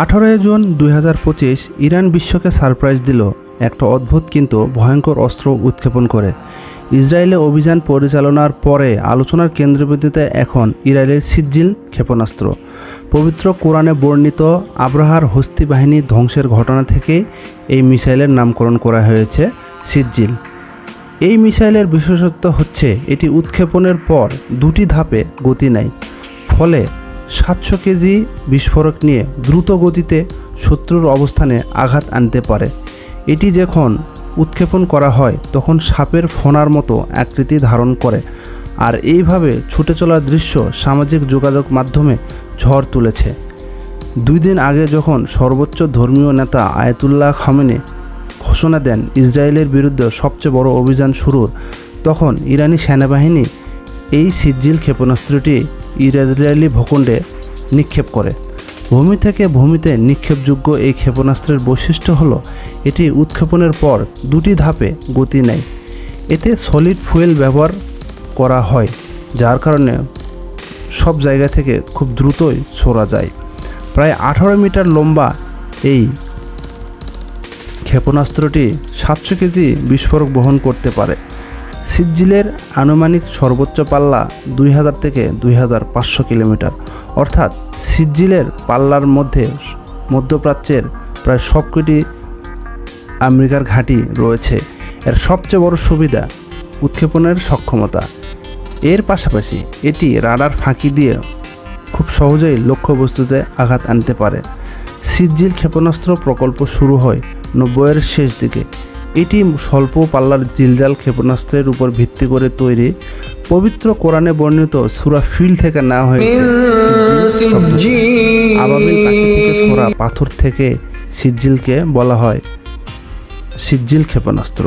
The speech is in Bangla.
আঠারোই জুন দুই হাজার পঁচিশ ইরান বিশ্বকে সারপ্রাইজ দিল একটা অদ্ভুত কিন্তু ভয়ঙ্কর অস্ত্র উৎক্ষেপণ করে। ইসরায়েলে অভিযান পরিচালনার পরে আলোচনার কেন্দ্রবিন্দুতে এখন ইসরায়েলের সিজ্জিল ক্ষেপণাস্ত্র। পবিত্র কোরআনে বর্ণিত আব্রাহার হস্তি বাহিনী ধ্বংসের ঘটনা থেকে এই মিসাইলের নামকরণ করা হয়েছে সিজ্জিল। এই মিসাইলের বিশেষত্ব হচ্ছে এটি উৎক্ষেপণের পর দুটি ধাপে গতি নেয়, ফলে সাতশো কেজি বিস্ফোরক নিয়ে দ্রুত গতিতে শত্রুর অবস্থানে আঘাত আনতে পারে। এটি যখন উৎক্ষেপণ করা হয়, তখন সাপের ফোনার মতো আকৃতি ধারণ করে আর এইভাবে ছুটে চলার দৃশ্য সামাজিক যোগাযোগ মাধ্যমে ঝড় তুলেছে। দুই দিন আগে যখন সর্বোচ্চ ধর্মীয় নেতা আয়তুল্লাহ খামেনে ঘোষণা দেন ইসরায়েলের বিরুদ্ধে সবচেয়ে বড় অভিযান শুরুর, তখন ইরানি সেনাবাহিনী এই সিজ্জিল ক্ষেপণাস্ত্রটি ইসরায়েলি ভূখণ্ডে নিক্ষেপ করে। ভূমি থেকে ভূমিতে নিক্ষেপযোগ্য এই ক্ষেপণাস্ত্রের বৈশিষ্ট্য হলো, এটি উৎক্ষেপণের পর দুটি ধাপে গতি নেয়। এতে সলিড ফুয়েল ব্যবহার করা হয়, যার কারণে সব জায়গা থেকে খুব দ্রুতই ছোড়া যায়। প্রায় আঠারো মিটার লম্বা এই ক্ষেপণাস্ত্রটি সাতশো কেজি বিস্ফোরক বহন করতে পারে। সিজ্জিলের আনুমানিক সর্বোচ্চ পাল্লা দুই হাজার থেকে দুই হাজার পাঁচশো কিলোমিটার। অর্থাৎ সিজ্জিলের পাল্লার মধ্যে মধ্যপ্রাচ্যের প্রায় সবকটি আমেরিকার ঘাঁটি রয়েছে। এর সবচেয়ে বড় সুবিধা উৎক্ষেপণের সক্ষমতা। এর পাশাপাশি এটি রাডার ফাঁকি দিয়ে খুব সহজেই লক্ষ্যবস্তুতে আঘাত আনতে পারে। সিজ্জিল ক্ষেপণাস্ত্র প্রকল্প শুরু হয় নব্বইয়ের শেষ দিকে। এটি স্বল্প পাল্লার জিলজাল ক্ষেপণাস্ত্রের উপর ভিত্তি করে তৈরি পবিত্র কোরআনে বর্ণিত সুরা ফিল থেকে না হয়েছে। সুরা আবাবিল পাখি থেকে ছোড়া পাথর থেকে সিজ্জিলকে বলা হয় সিজ্জিল ক্ষেপণাস্ত্র।